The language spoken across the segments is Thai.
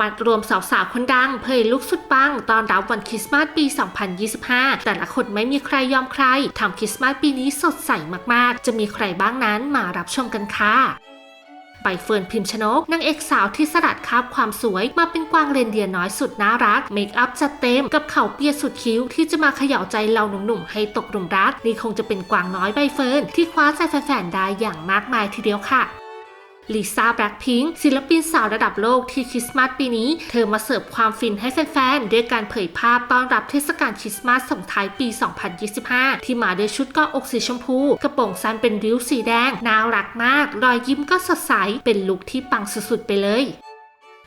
มัดรวมสาวๆคนดังเผยลุกสุดปังตอนรับวันคริสต์มาสปี 2025 แต่ละคนไม่มีใครยอมใครทำคริสต์มาสปีนี้สดใสมากๆ จะมีใครบ้างนั้นมารับชมกันค่ะใบเฟิร์นพิมพ์ชนกนางเอกสาวที่สลัดคราบความสวยมาเป็นกวางเรนเดียร์น้อยสุดน่ารัก เมคอัพจัดเต็มกับเข่าเปียสุดคิ้วที่จะมาเขย่าใจเราหนุ่มๆให้ตกหลุมรักนี่คงจะเป็นกวางน้อยใบเฟิร์นที่คว้าใจแฟนๆได้อย่างมากมายทีเดียวค่ะ ลิซ่าแบล็คพิงค์ศิลปินสาวระดับโลกที่คริสต์มาสปีนี้ เธอมาเสิร์ฟความฟินให้แฟนๆ ด้วยการเผยภาพต้อนรับเทศกาลคริสต์มาสส่งท้ายปี 2025 ที่มาด้วยชุดเกาะอกสีชมพู กระโปรงสั้นเป็นริ้วสีแดง น่ารักมาก รอยยิ้มก็สดใส เป็นลุคที่ปังสุดๆไปเลย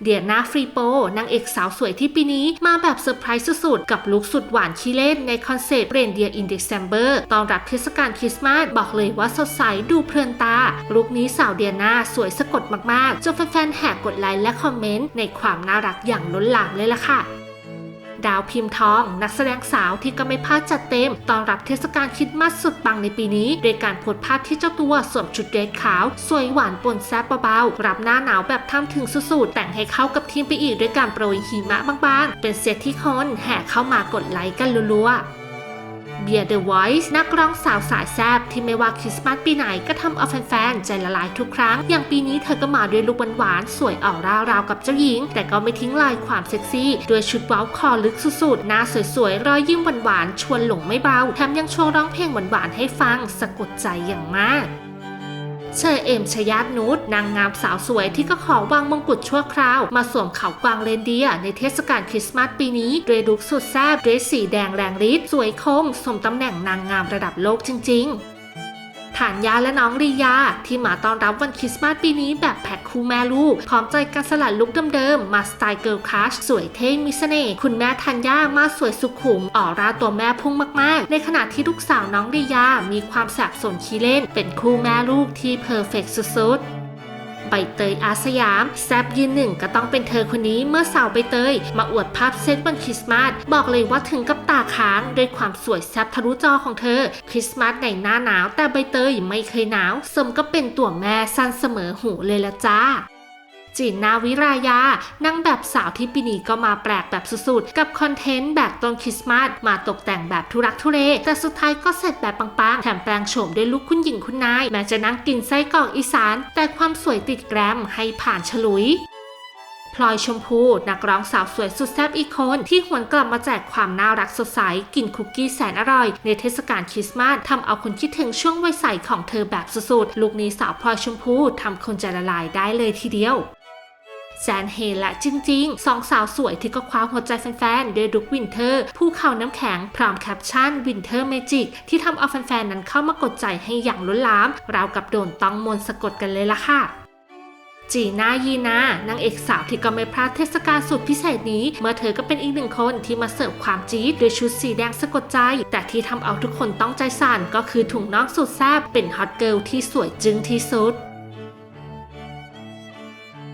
เดียนาฟรีโปนางเอกสาวสวยที่ปีนี้มาแบบเซอร์ไพรส์สุดๆ กับลุคสุดหวานขี้เล่นในคอนเซปต์เรนเดียอินเด c เ m b e r ตอนรับเทศกาลคริสต์มาสบอกเลยว่าสดใสดูเพลินตา ลุคนี้สาวเดียนาสวยสะกดมากๆ จนแฟนๆแห่กดไลค์และคอมเมนต์ในความน่ารักอย่างล้นหลามเลยล่ะค่ะ ดาวพิมพ์ทอง นักแสดงสาวที่ก็ไม่พลาดจัดเต็มตอนรับเทศกาลคริดมาสสุดปังในปีนี้โดยการโพสภาพที่เจ้าตัวสวมชุดเดรสขาว สวยหวานปนแซ่บเบาๆ รับหน้าหนาวแบบทำถึงสุดๆ แต่งให้เข้ากับทีมไปอีกด้วยการโปรยหิมะบางๆ เป็นเซตที่คนแห่เข้ามากดไลค์กันรัวๆ เบียร์เดอะไวส์นักร้องสาวสายแซบที่ไม่ว่าคริสต์มาสปีไหนก็ทำเอาแฟนๆ ใจละลายทุกครั้ง อย่างปีนี้เธอก็มาด้วยลุคหวานๆ สวยออร่าราวกับเจ้าหญิง แต่ก็ไม่ทิ้งลายความเซ็กซี่ ด้วยชุดเว้าคอลึกสุดๆ หน้าสวยๆ รอยยิ้มหวานๆ ชวนหลงไม่เบา แถมยังโชว์ร้องเพลงหวานๆ ให้ฟังสะกดใจอย่างมาก เชอเอมชยาตนุชนางงามสาวสวยที่ก็ขอวางมงกุฎชั่วคราว มาสวมเขากวางเรนเดียร์ในเทศกาลคริสต์มาสปีนี้ด้วยลุคสุดแซ่บเดรสสีแดงแรงฤทธิ์สวยคมสมตำแหน่งนางงามระดับโลกจริง ๆ ฐานยาและน้องรียา ที่มาต้อนรับวันคริสต์มาสปีนี้แบบแพ็คคู่แม่ลูก พร้อมใจกันสลัดลุคเดิมๆ มาสไตล์เกิร์ลคลาสสวยเท่มีเสน่ห์คุณแม่ธัญญามาสวยสุขุมออร่าตัวแม่พุ่งมากๆ ในขณะที่ลูกสาวน้องรียา มีความแสบสนขี้เล่น เป็นคู่แม่ลูกที่เพอร์เฟกสุดๆ ใบเตยอาสยาม แซบยืนหนึ่งก็ต้องเป็นเธอคนนี้เมื่อสาวใบเตย มาอวดภาพเซตวันคริสต์มาสบอกเลยว่าถึงกับตาค้างด้วยความสวยแซบทะลุจอของเธอ คริสต์มาสในหน้าหนาว แต่ใบเตยไม่เคยหนาวสมก็เป็นตัวแม่สั้นเสมอหูเลยละจ้า จีนนาวิรายานางแบบสาวที่ปีนี้ก็มาแปลกแบบสุดๆ กับคอนเทนต์แบบต้นคริสต์มาสมาตกแต่งแบบทุรักทุเล แต่สุดท้ายก็เสร็จแบบปังๆ แถมแปลงโฉมด้วยลุคคุณหญิงคุณนาย แม้จะนั่งกินไส้กรอกอีสาน แต่ความสวยติดแกรมให้ผ่านฉลุยพลอยชมพู นักร้องสาวสวยสุดแซ่บอีกคน ที่หวนกลับมาแจกความน่ารักสดใส กินคุกกี้แสนอร่อย ในเทศกาลคริสต์มาสทำเอาคนคิดถึงช่วงวัยใสของเธอแบบสุดๆลุคนี้สาวพลอยชมพูทำคนใจละลายได้เลยทีเดียว แซนเฮและจริงๆสองสาวสวยที่ก็คว้าหัวใจแฟนๆด้วยลุควินเทอร์ผู้เขาน้ำแข็งพร้อมแคปชั่นวินเทอร์เมจิกที่ทำเอาแฟนๆนั้นเข้ามากดใจให้อย่างล้นหลาม ราวกับโดนต้องมนสะกดกันเลยล่ะค่ะจีน่ายีนานางเอกสาวที่ก็ไม่พลาดเทศกาลสุดพิเศษนี้ เมื่อเธอก็เป็นอีกหนึ่งคนที่มาเสิร์ฟความจี๊ดด้วยชุดสีแดงสะกดใจ แต่ที่ทำเอาทุกคนต้องใจสั่นก็คือถุงน่องสุดแซ่บเป็นฮอตเกิลที่สวยจึงที่สุด